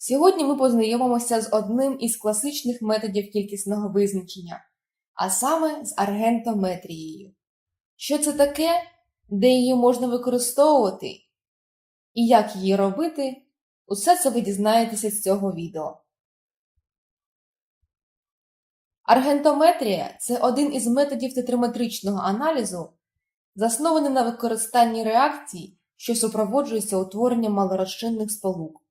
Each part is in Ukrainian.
Сьогодні ми познайомимося з одним із класичних методів кількісного визначення, а саме з аргентометрією. Що це таке, де її можна використовувати і як її робити, усе це ви дізнаєтеся з цього відео. Аргентометрія це один із методів тетраметричного аналізу, заснований на використанні реакцій, що супроводжуються утворенням малорозчинних сполук.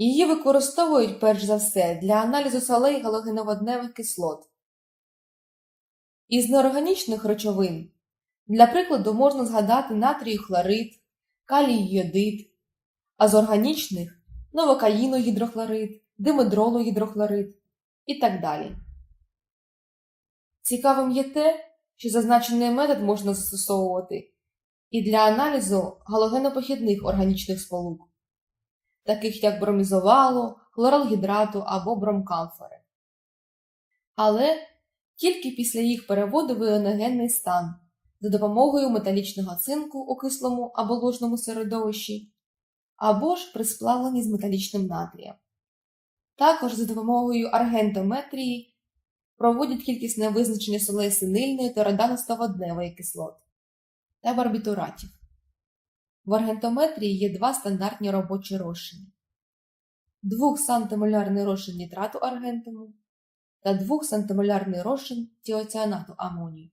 Її використовують перш за все для аналізу солей галогеноводневих кислот. Із неорганічних речовин, для прикладу, можна згадати натрій хлорид, калій йодид, а з органічних новокаїногідрохлорид, димедрологідрохлорид і так далі. Цікавим є те, що зазначений метод можна застосовувати і для аналізу галогенопохідних органічних сполук таких як бромізовалу, хлоралгідрату або бромкамфори. Але тільки після їх переводу в іоногенний стан за допомогою металічного цинку у кислому або ложному середовищі, або ж при сплавленні з металічним натрієм. Також за допомогою аргентометрії проводять кількісне визначення солей синильної та роданосто-водневої кислот та барбітуратів. В аргентометрії є два стандартні робочі розчини: 2-сантимолярний розчин нітрату аргентуму та 2-сантимолярний розчин тіоціанату амонію,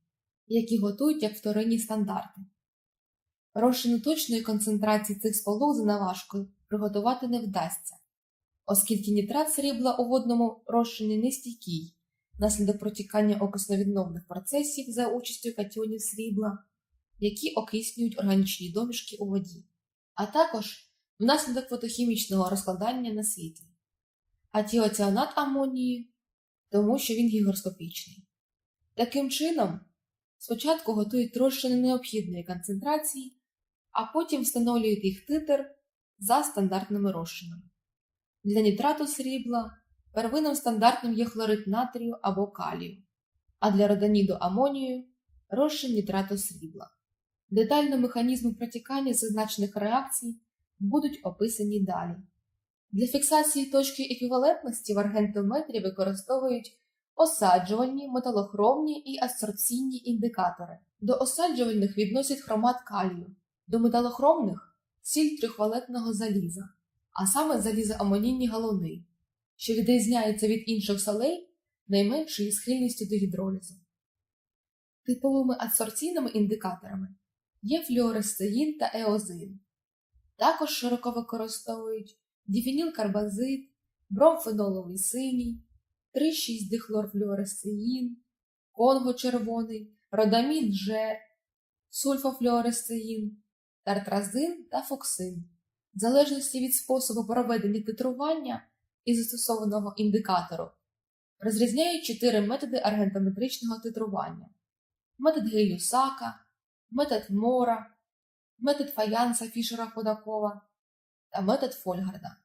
які готують як вторинні стандарти. Розчини точної концентрації цих сполук за наважкою приготувати не вдасться, оскільки нітрат срібла у водному розчині нестійкий внаслідок протікання окисновідновних процесів за участю катіонів срібла які окиснюють органічні домішки у воді, а також внаслідок фотохімічного розкладання на світлі, а тіоціанат амонії, тому що він гігроскопічний. Таким чином, спочатку готують розчини необхідної концентрації, а потім встановлюють їх титр за стандартними розчинами. Для нітрату срібла первинним стандартним є хлорид натрію або калію, а для родоніду амонію розчин нітрату срібла. Детально механізми протікання зазначених реакцій будуть описані далі. Для фіксації точки еквівалентності в аргентометрі використовують осаджувальні, металохромні і асорбційні індикатори. До осаджувальних відносять хромат калію, до металохромних сіль трихвалетного заліза, а саме залізоамонійні галуни, що відрізняються від інших солей найменшою схильністю до гідролізу. Типовими адсорбційними індикаторами є флюоресцеїн та еозин. Також широко використовують діфінілкарбазит, бромфеноловий синій, 3,6-дихлорфлюоресцеїн, конго червоний, родамін Ж, сульфофлюоресцеїн, тартразин та фоксин. В залежності від способу проведення титрування і застосованого індикатору розрізняють чотири методи аргентометричного титрування: метод Гейлюсака, метод Мора, метод фаянса Фішера Ходакова та метод Фольгарда.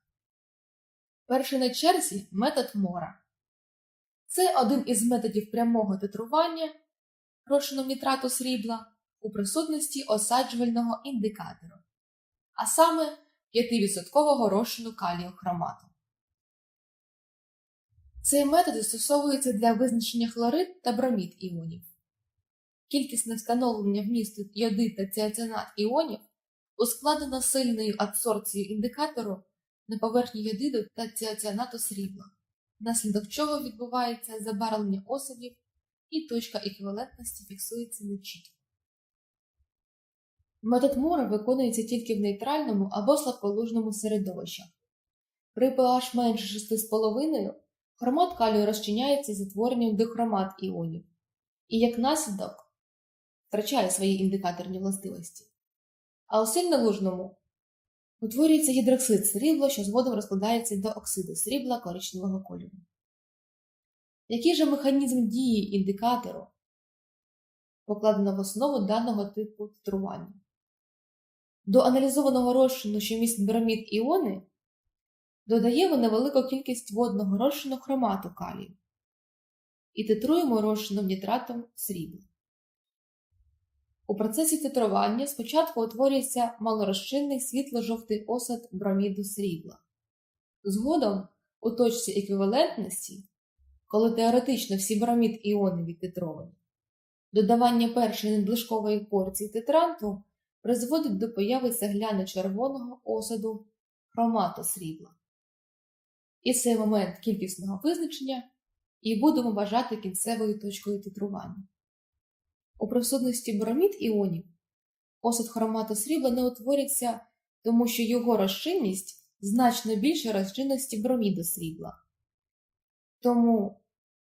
Перший на черзі метод Мора. Це один із методів прямого титрування розчином нітрату срібла у присутності осаджувального індикатору, а саме 5% розчину калію хромату. Цей метод застосовується для визначення хлорид та бромід іонів. Кількісне встановлення вмісту йоди та ціацинат іонів ускладнено сильною адсорбцією індикатору на поверхні йодиду та ціоціанату срібла, внаслідок чого відбувається забарвлення осадів і точка еквівалентності фіксується нечітко. Метод Мура виконується тільки в нейтральному або слабколужному середовищах. При pH менше 6,5 хромат калію розчиняється з утворенням дихромат іонів, і як наслідок втрачає свої індикаторні властивості. А у сильнолужному утворюється гідроксид срібла, що згодом розкладається до оксиду срібла коричневого кольору. Який же механізм дії індикатору покладено в основу даного типу титрування? До аналізованого розчину, що містить бромід іони, додаємо невелику кількість водного розчину хромату калію і титруємо розчином нітратом срібла. У процесі титрування спочатку утворюється малорозчинний світло-жовтий осад броміду срібла. Згодом у точці еквівалентності, коли теоретично всі бромід іони відтитровані, додавання першої надлишкової порції титранту призводить до появи цегляно-червоного осаду хромату срібла. І цей момент кількісного визначення і будемо вважати кінцевою точкою титрування. У присутності бромід іонів осад хромату срібла не утворюється, тому що його розчинність значно більше розчинності броміду срібла. Тому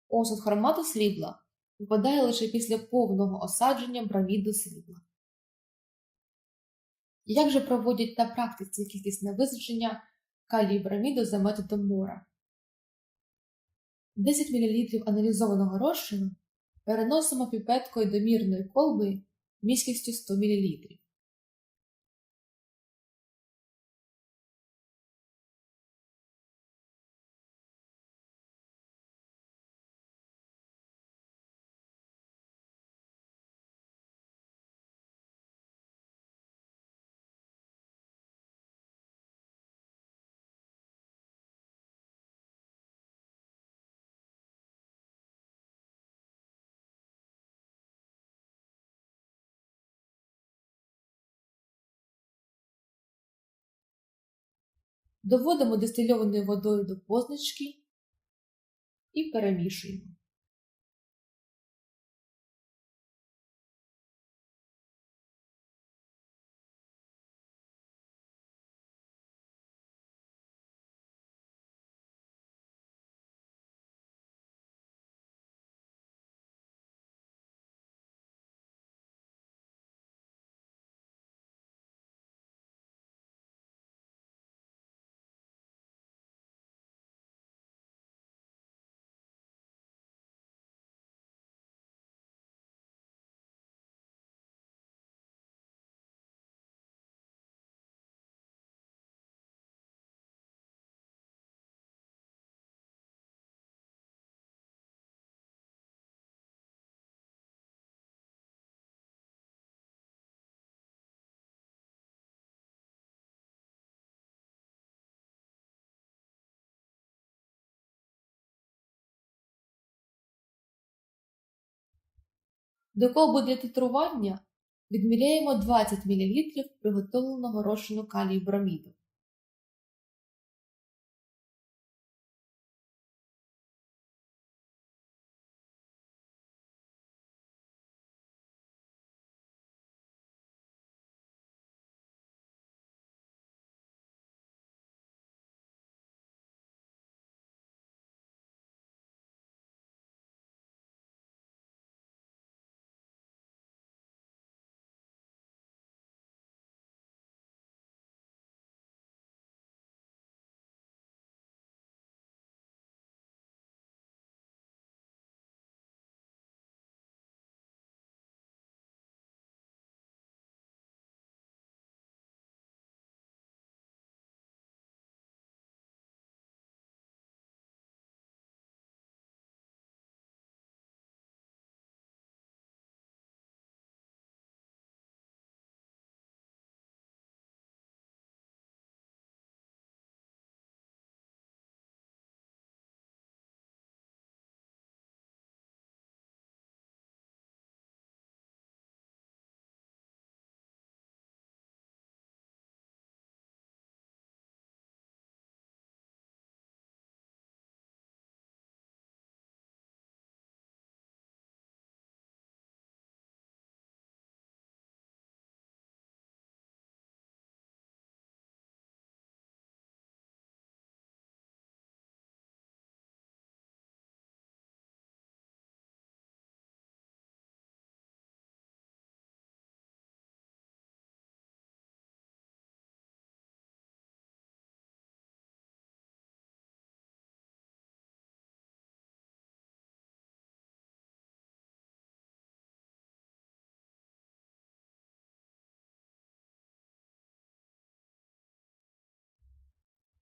осад хромату срібла випадає лише після повного осадження броміду срібла. Як же проводять на практиці кількісне визначення калію броміду за методом Мора? 10 мл аналізованого розчину переносимо піпеткою до мірної колби міськістю 100 мл. Доводимо дистильованою водою до позначки і перемішуємо. До колби для титрування відміряємо 20 мл приготовленого розчину калію броміду.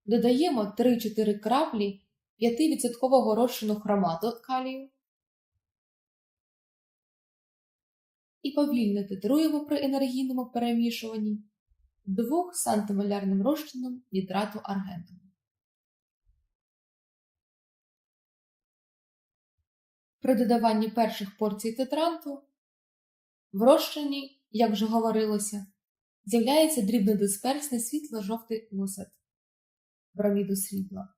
Додаємо 3-4 краплі 5% розчину хромату калію і повільно титруємо при енергійному перемішуванні 2 сантимолярним розчином нітрату аргенту. При додаванні перших порцій тетранту в розчині, як вже говорилося, з'являється дрібнодисперсний світло-жовтий лосет броміду срібла.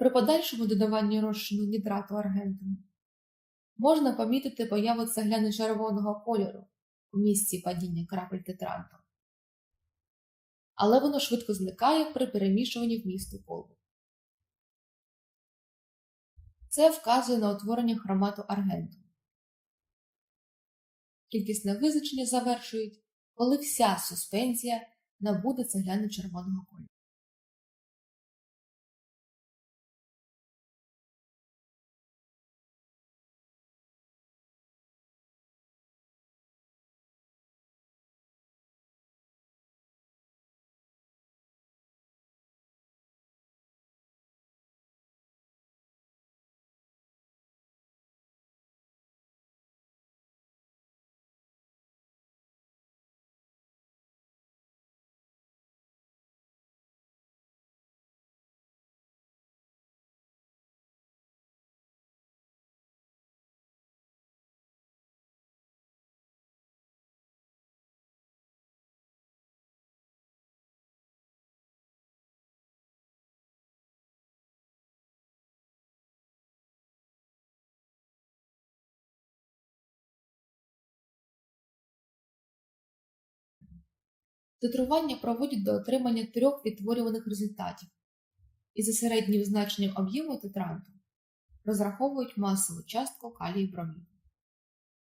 При подальшому додаванні розчину нітрату аргентину можна помітити появу цегляно-червоного кольору у місці падіння крапель тетранту. Але воно швидко зникає при перемішуванні вмісту колбу. Це вказує на утворення хромату аргенту. Кількісне визначення завершують, коли вся суспензія набуде цегляно-червоного кольору. Титрування проводять до отримання трьох відтворюваних результатів і за середнім значенням об'єму титранту розраховують масову частку калії броміду.